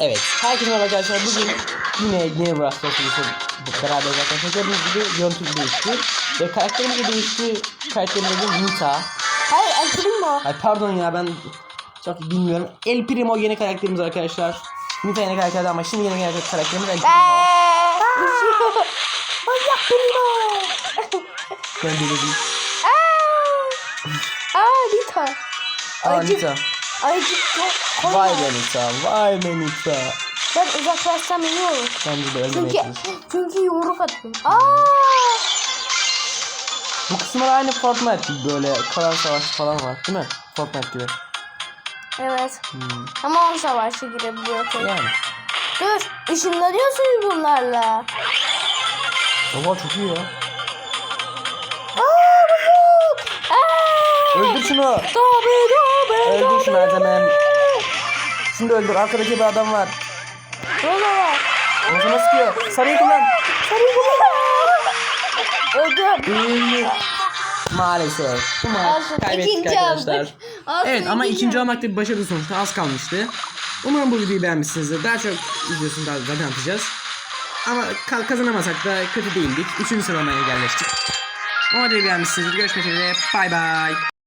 Evet. Herkese merhaba arkadaşlar. Bugün yine yine Brawl Stars'ı beraber arkadaşlar. Gördüğünüz gibi görüntü değişti. Ve karakterimiz de değişti. Karakterimiz de Nita. Hayır El Primo. Ay pardon ya ben çok bilmiyorum. El Primo yeni karakterimiz arkadaşlar. Nita yeni karakterdi ama şimdi yeni karakter- karakterimiz El Primo. Manyak Primo. Ben dedim. Aa Nita. Aa Nita. Ayıcık koyma. Vay be Nita. Vay be Nita. Ben uzaklaşsam iyi olur. Bence de Çünkü, çünkü yumruk atıyorum. Aa. Bu kısımlar aynı Fortnite gibi böyle kalan savaşı falan var değil mi? Fortnite gibi. Evet. Hmm. Ama on savaşa girebiliyor tabii. Yani. Dur. ışınlanıyorsunuz bunlarla. Baba çok iyi ya. Şunu. Tabi tabi. Öldür şunu Erdem'im. Şimdi öldür. Arkadaki bir adam var. Var. Nasıl sıkıyor? Sarıyı kullan. Sarı Öldüm. Öldü. Maalesef. Bu maç Olsun, kaybettik ikinci arkadaşlar. aldık. Olsun, Evet ama ikinci ikinci olmakta bir başarılı sonuçta az kalmıştı. Umarım bu videoyu beğenmişsinizdir. Daha çok videosunu daha zaten atacağız. Ama ka- kazanamasak da kötü değildik. Üçüncü sıralamaya yerleştik. Umarım beğenmişsinizdir. Görüşmek üzere. Bay bay.